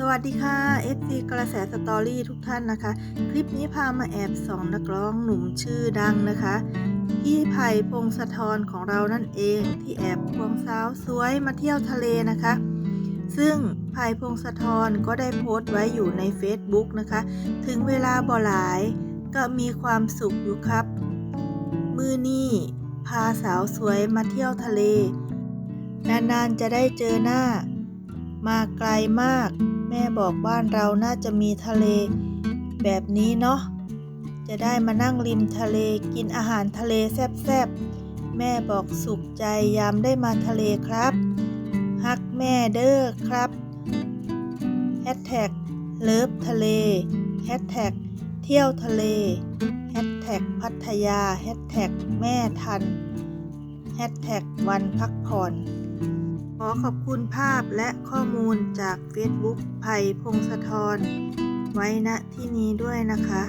สวัสดีค่ะ FC กระแสสตอรี่ทุกท่านนะคะ คลิปนี้พามาแอบสองนักร้องหนุ่มชื่อดังนะคะพี่ไผ่พงศธรของเรานั่นเองที่แอบควงสาวสวยมาเที่ยวทะเลนะคะ ซึ่งไผ่พงศธรก็ได้โพสต์ไว้อยู่ใน Facebook นะคะ ถึงเวลาบ่หลายก็มีความสุขอยู่ครับ มือนี่พาสาวสวยมาเที่ยวทะเล นานๆจะได้เจอหน้า มาไกลมาก แม่บอกบ้านเราน่าจะมีทะเล แบบนี้เนาะจะได้มานั่งริมทะเลกินอาหารทะเลแซ่บๆ แม่บอกสุขใจยามได้มาทะเลครับฮักแม่เด้อครับแฮชแท็กเลิฟทะเลแฮชแท็กเที่ยวทะเลแฮชแท็กพัทยาแฮชแท็กแม่ทันแฮชแท็กวันพักผ่อน ขอขอบคุณภาพและข้อมูลจากเฟซบุ๊กไผ่พงศธรไว้ณที่นี้ด้วยนะคะ